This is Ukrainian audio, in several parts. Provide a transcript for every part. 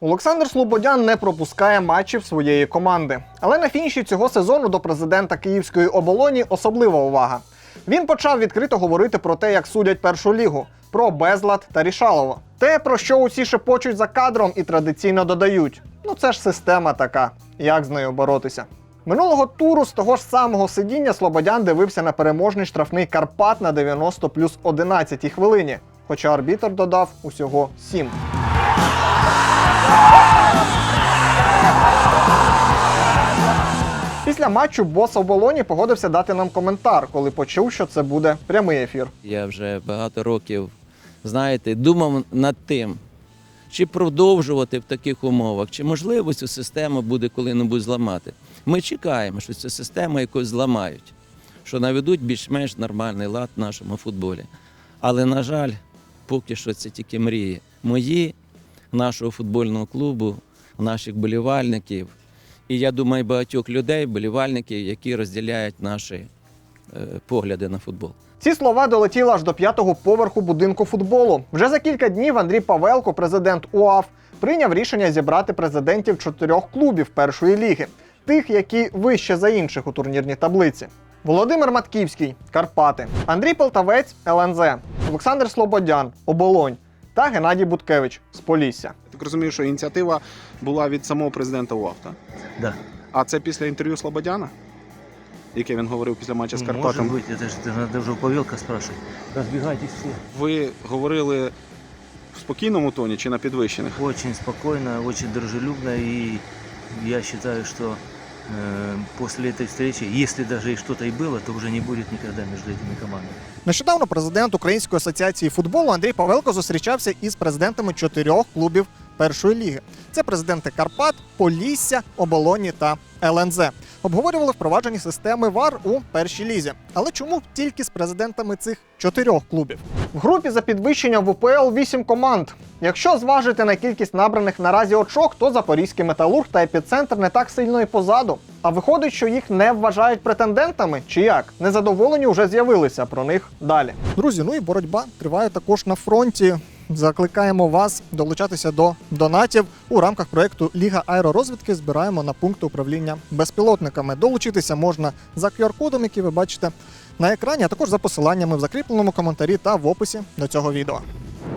Олександр Слободян не пропускає матчів своєї команди. Але на фініші цього сезону до президента Київської оболоні особлива увага. Він почав відкрито говорити про те, як судять першу лігу, про безлад та рішалово. Те, про що усі шепочуть за кадром і традиційно додають. Ну це ж система така, як з нею боротися. Минулого туру з того ж самого сидіння Слободян дивився на переможний штрафний Карпат на 90 плюс 11 хвилині, хоча арбітр додав усього 7. Після матчу бос оболоні погодився дати нам коментар, коли почув, що це буде прямий ефір. Я вже багато років, знаєте, думав над тим, чи продовжувати в таких умовах, чи можливо цю систему буде коли-небудь зламати. Ми чекаємо, що цю систему якось зламають, що наведуть більш-менш нормальний лад в нашому футболі. Але, на жаль, поки що це тільки мрії. Мої, нашого футбольного клубу, наших болівальників. І я думаю, багатьох людей, болівальників, які розділяють наші е, погляди на футбол. Ці слова долетіли аж до п'ятого поверху будинку футболу. Вже за кілька днів Андрій Павелко, президент УАФ, прийняв рішення зібрати президентів чотирьох клубів першої ліги, тих, які вище за інших у турнірній таблиці. Володимир Матківський Карпати, Андрій Полтавець ЛНЗ, Олександр Слободян Оболонь та Геннадій Буткевич з Полісся. Так розумію, що ініціатива була від самого президента УАФ, так? Да. А це після інтерв'ю Слободяна, яке він говорив після матчу з Может Карпатом. быть, это же это надо уже у Павелка спрашивать. Разбегайтесь все. Ви говорили в спокійному тоні чи на підвищених? Очень спокойно, очень дружелюбно. И я считаю, что э, после этой встречи, если даже и что-то и было, то уже не будет никогда между этими командами. Нещодавно президент Української асоціації футболу Андрій Павелко зустрічався із президентами чотирьох клубів першої ліги. Це президенти Карпат, Полісся, Оболоні та ЛНЗ. Обговорювали впровадження системи ВАР у першій лізі. Але чому тільки з президентами цих чотирьох клубів? В групі за підвищення в УПЛ 8 команд. Якщо зважити на кількість набраних наразі очок, то Запорізький металург та епіцентр не так сильно і позаду. А виходить, що їх не вважають претендентами, чи як? Незадоволені вже з'явилися про них далі. Друзі, ну і боротьба триває також на фронті. Закликаємо вас долучатися до донатів у рамках проекту Ліга аеророзвідки. Збираємо на пункти управління безпілотниками. Долучитися можна за QR-кодом, який ви бачите на екрані, а також за посиланнями в закріпленому коментарі та в описі до цього відео.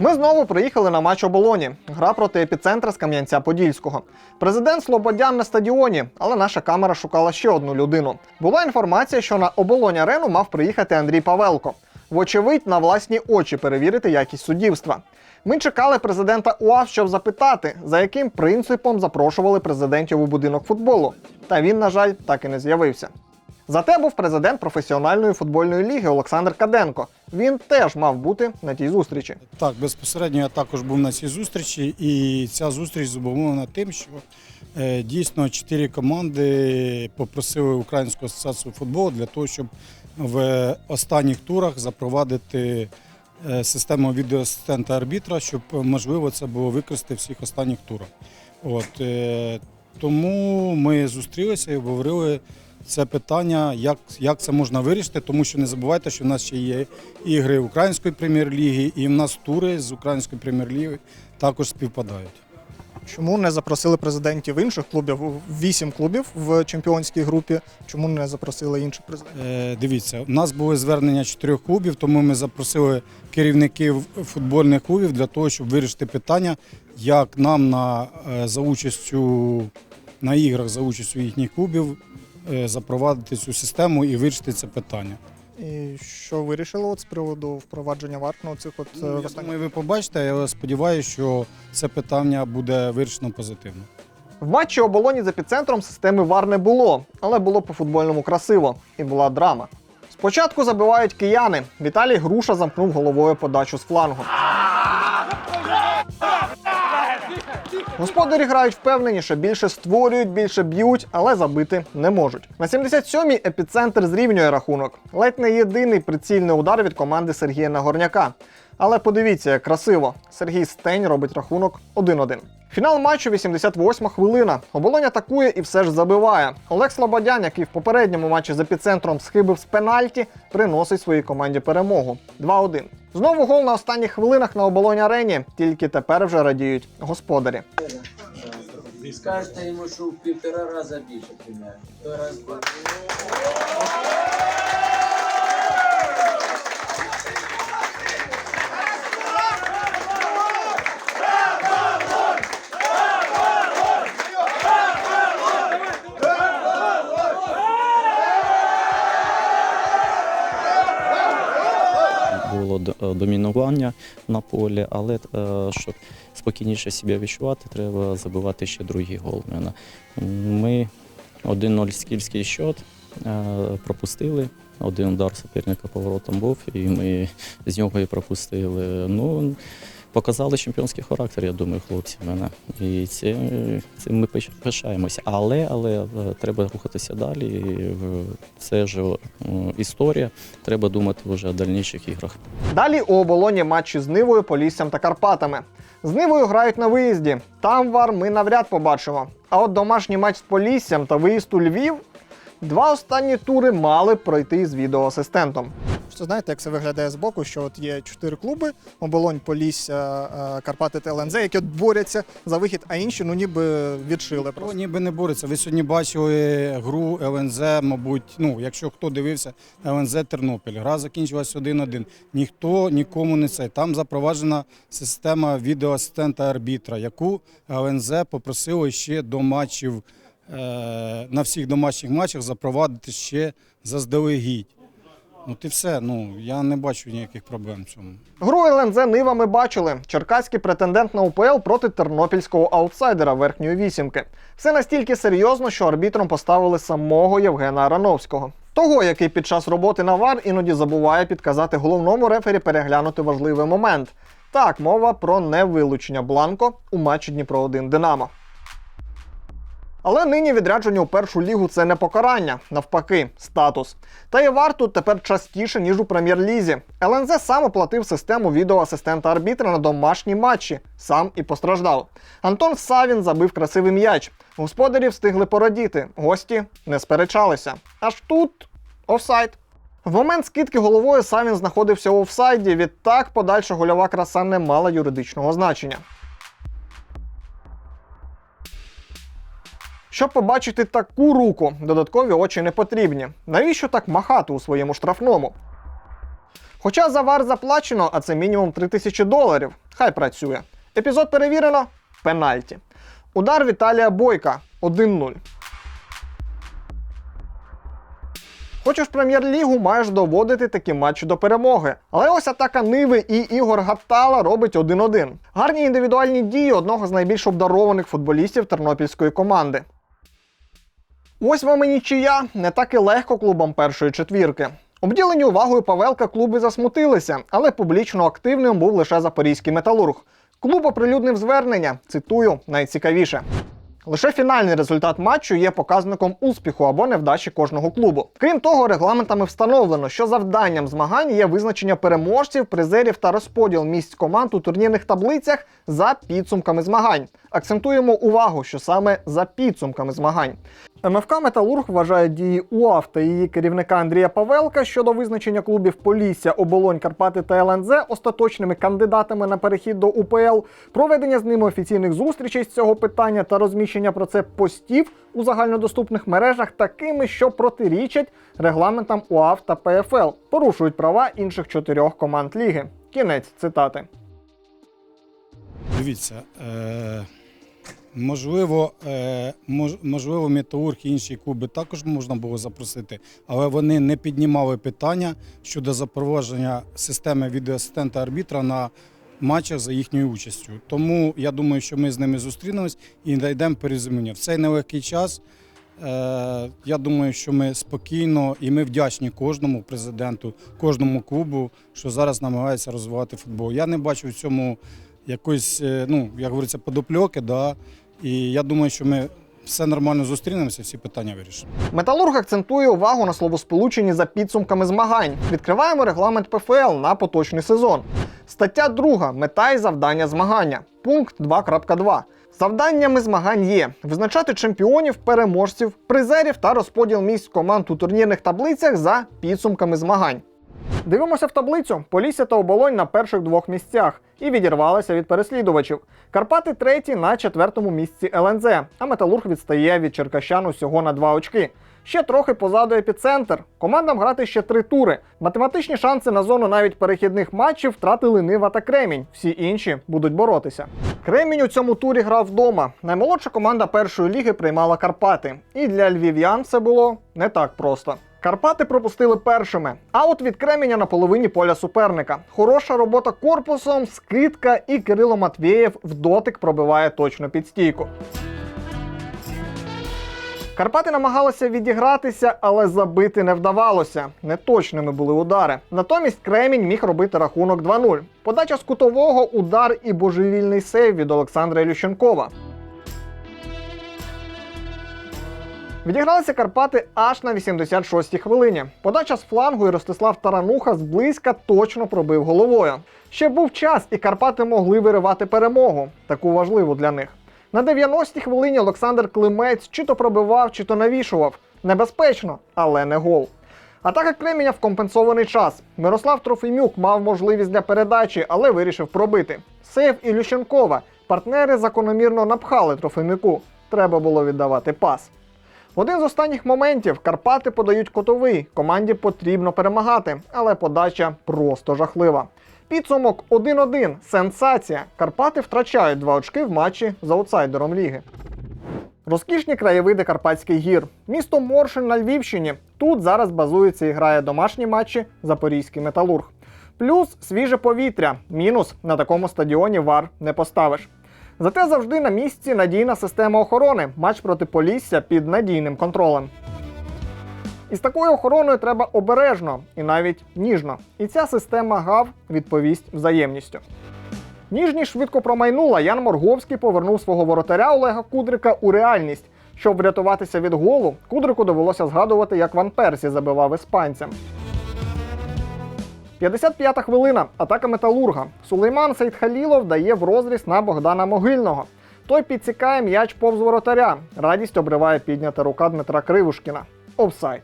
Ми знову приїхали на матч оболоні. Гра проти епіцентра з Кам'янця-Подільського. Президент Слободян на стадіоні, але наша камера шукала ще одну людину. Була інформація, що на оболонь арену мав приїхати Андрій Павелко. Вочевидь, на власні очі перевірити якість суддівства. Ми чекали президента УАФ, щоб запитати, за яким принципом запрошували президентів у будинок футболу. Та він, на жаль, так і не з'явився. Зате був президент професіональної футбольної ліги Олександр Каденко. Він теж мав бути на тій зустрічі. Так, безпосередньо я також був на цій зустрічі, і ця зустріч зумовлена тим, що е, дійсно чотири команди попросили Українську асоціацію футболу для того, щоб в останніх турах запровадити е, систему відеоасистента арбітра, щоб е, можливо це було використати всіх останніх турах. От, е, тому ми зустрілися і обговорили це питання, як, як це можна вирішити, тому що не забувайте, що в нас ще є ігри Української прем'єр-ліги, і в нас тури з Української прем'єр-ліги також співпадають. Чому не запросили президентів інших клубів? Вісім клубів в чемпіонській групі. Чому не запросили інших президентів? Е, дивіться, у нас були звернення чотирьох клубів, тому ми запросили керівників футбольних клубів для того, щоб вирішити питання, як нам на, е, за участю на іграх за участю їхніх клубів запровадити цю систему і вирішити це питання. І що вирішили от з приводу впровадження ВАР на цих от е, Ну, я думаю, ви побачите, я сподіваюся, що це питання буде вирішено позитивно. В матчі оболоні з епіцентром системи ВАР не було, але було по-футбольному красиво і була драма. Спочатку забивають кияни. Віталій Груша замкнув головою подачу з флангу. Господарі грають впевненіше, більше створюють, більше б'ють, але забити не можуть. На 77-й епіцентр зрівнює рахунок. Ледь не єдиний прицільний удар від команди Сергія Нагорняка. Але подивіться, як красиво. Сергій Стень робить рахунок 1-1. Фінал матчу 88 хвилина. Оболонь атакує і все ж забиває. Олег Слободян, який в попередньому матчі з епіцентром схибив з пенальті, приносить своїй команді перемогу. 2-1. Знову гол на останніх хвилинах на оболонь арені, тільки тепер вже радіють господарі. Скажете йому, що в півтора рази більше раз, було е, домінування на полі, але е, щоб спокійніше себе відчувати, треба забивати ще другий гол. Ми 1-0 скільський счет е, пропустили. Один удар суперника поворотом був, і ми з нього і пропустили. Ну, показали чемпіонський характер, я думаю, хлопці мене. І це, цим ми пишаємося. Але, але е, треба рухатися далі. Е, Це ж е, історія. Треба думати вже о дальніших іграх. Далі у оболоні матчі з Нивою, Поліссям та Карпатами. З Нивою грають на виїзді. Там вар ми навряд побачимо. А от домашній матч з Поліссям та виїзд у Львів. Два останні тури мали пройти з відеоасистентом. Що знаєте, як це виглядає з боку, що от є чотири клуби: оболонь, Полісся, е, Карпати та ЛНЗ, які от борються за вихід, а інші ну ніби відшили Про просто. ніби не бореться. Ви сьогодні бачили гру ЛНЗ, мабуть, ну, якщо хто дивився, ЛНЗ Тернопіль. Гра закінчилась 1-1. Ніхто нікому не це. Там запроваджена система відеоасистента арбітра, яку ЛНЗ попросило ще до матчів, е, на всіх домашніх матчах запровадити ще заздалегідь. Ну, і все. Ну, я не бачу ніяких проблем в цьому. Гру ЛНЗ Нива ми бачили. Черкаський претендент на УПЛ проти тернопільського аутсайдера верхньої вісімки. Все настільки серйозно, що арбітром поставили самого Євгена Арановського. Того, який під час роботи на ВАР іноді забуває підказати головному рефері переглянути важливий момент. Так, мова про невилучення Бланко у матчі Дніпро 1 Динамо. Але нині відрядження у першу лігу це не покарання, навпаки, статус. Та і вар тут тепер частіше, ніж у прем'єр-лізі. ЛНЗ сам оплатив систему відеоасистента арбітра на домашні матчі, сам і постраждав. Антон Савін забив красивий м'яч. Господарі встигли порадіти, гості не сперечалися. Аж тут офсайд. В момент скидки головою Савін знаходився у офсайді. Відтак подальша гольова краса не мала юридичного значення. Щоб побачити таку руку, додаткові очі не потрібні. Навіщо так махати у своєму штрафному? Хоча за вар заплачено, а це мінімум 3000 доларів. Хай працює. Епізод перевірено. Пенальті. Удар Віталія Бойка 1-0. Хочеш прем'єр-лігу, маєш доводити такі матчі до перемоги. Але ось атака Ниви і Ігор Гаттала робить 1-1. Гарні індивідуальні дії одного з найбільш обдарованих футболістів тернопільської команди. Ось вам і нічия, не так і легко клубам першої четвірки. Обділені увагою Павелка клуби засмутилися, але публічно активним був лише запорізький металург. Клуб оприлюднив звернення, цитую, найцікавіше. Лише фінальний результат матчу є показником успіху або невдачі кожного клубу. Крім того, регламентами встановлено, що завданням змагань є визначення переможців, призерів та розподіл місць команд у турнірних таблицях за підсумками змагань. Акцентуємо увагу, що саме за підсумками змагань. МФК Металург вважає дії УАФ та її керівника Андрія Павелка щодо визначення клубів Полісся, Оболонь, Карпати та ЛНЗ остаточними кандидатами на перехід до УПЛ, проведення з ними офіційних зустрічей з цього питання та розміщення про це постів у загальнодоступних мережах такими, що протирічать регламентам УАФ та ПФЛ, порушують права інших чотирьох команд ліги. Кінець цитати. Дивіться, е, можливо, е, можливо, Металург і інші клуби також можна було запросити, але вони не піднімали питання щодо запровадження системи відеоасистента арбітра на матчах за їхньою участю. Тому я думаю, що ми з ними зустрінемось і знайдемо порозуміння. В цей нелегкий час. Е, Я думаю, що ми спокійно і ми вдячні кожному президенту, кожному клубу, що зараз намагається розвивати футбол. Я не бачу в цьому якоїсь, е, ну, як говориться, подопльоки, да. І я думаю, що ми все нормально зустрінемося, всі питання вирішимо. Металург акцентує увагу на словосполученні за підсумками змагань. Відкриваємо регламент ПФЛ на поточний сезон. Стаття 2. Мета і завдання змагання. Пункт 2.2. Завданнями змагань є визначати чемпіонів, переможців, призерів та розподіл місць команд у турнірних таблицях за підсумками змагань. Дивимося в таблицю. Полісся та оболонь на перших двох місцях і відірвалися від переслідувачів. Карпати треті на четвертому місці ЛНЗ, а Металург відстає від Черкащан усього на два очки. Ще трохи позаду епіцентр. Командам грати ще три тури. Математичні шанси на зону навіть перехідних матчів втратили Нива та Кремінь. Всі інші будуть боротися. Кремінь у цьому турі грав вдома. Наймолодша команда першої ліги приймала Карпати. І для львів'ян це було не так просто. Карпати пропустили першими. Аут від Кременя на половині поля суперника. Хороша робота корпусом, скидка і Кирило Матвєєв в дотик пробиває точно під стійку. Карпати намагалися відігратися, але забити не вдавалося. Неточними були удари. Натомість Кремінь міг робити рахунок 2-0. Подача з кутового, удар і божевільний сейв від Олександра Ілющенкова. Відігралися Карпати аж на 86-й хвилині. Подача з флангу і Ростислав Тарануха зблизька точно пробив головою. Ще був час, і Карпати могли виривати перемогу, таку важливу для них. На 90-й хвилині Олександр Климець чи то пробивав, чи то навішував. Небезпечно, але не гол. Атака Креміня в компенсований час. Мирослав Трофимюк мав можливість для передачі, але вирішив пробити. Сейв Ілющенкова. Партнери закономірно напхали Трофимюку. Треба було віддавати пас. Один з останніх моментів Карпати подають котовий. Команді потрібно перемагати, але подача просто жахлива. Підсумок 1-1. Сенсація. Карпати втрачають два очки в матчі з аутсайдером ліги. Розкішні краєвиди Карпатських гір. Місто Моршин на Львівщині. Тут зараз базується і грає домашні матчі Запорізький металург. Плюс свіже повітря. Мінус на такому стадіоні вар не поставиш. Зате завжди на місці надійна система охорони. Матч проти Полісся під надійним контролем. Із такою охороною треба обережно і навіть ніжно. І ця система ГАВ відповість взаємністю. Ніжність швидко промайнула. Ян Морговський повернув свого воротаря Олега Кудрика у реальність. Щоб врятуватися від голу, Кудрику довелося згадувати, як Ван Персі забивав іспанцям. 55-та хвилина. Атака металурга. Сулейман Сейдхалілов дає в розріз на Богдана Могильного. Той підсікає м'яч повз воротаря. Радість обриває піднята рука Дмитра Кривушкіна. Офсайд.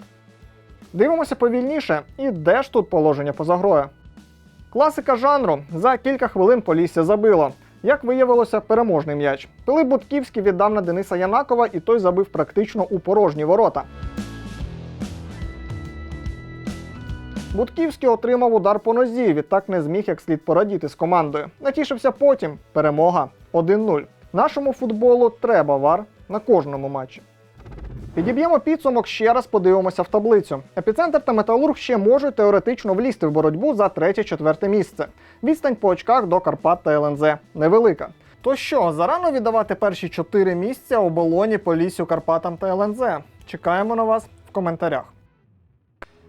Дивимося повільніше. І де ж тут положення поза грою? Класика жанру. За кілька хвилин Полісся забило. Як виявилося, переможний м'яч. Пилип Будківський віддав на Дениса Янакова, і той забив практично у порожні ворота. Будківський отримав удар по нозі, відтак не зміг як слід порадіти з командою. Натішився потім. Перемога 1-0. Нашому футболу треба вар на кожному матчі. Підіб'ємо підсумок, ще раз подивимося в таблицю. Епіцентр та металург ще можуть теоретично влізти в боротьбу за третє-четверте місце. Відстань по очках до Карпат та ЛНЗ невелика. То що, зарано віддавати перші чотири місця оболоні, Полісю, Карпатам та ЛНЗ? Чекаємо на вас в коментарях.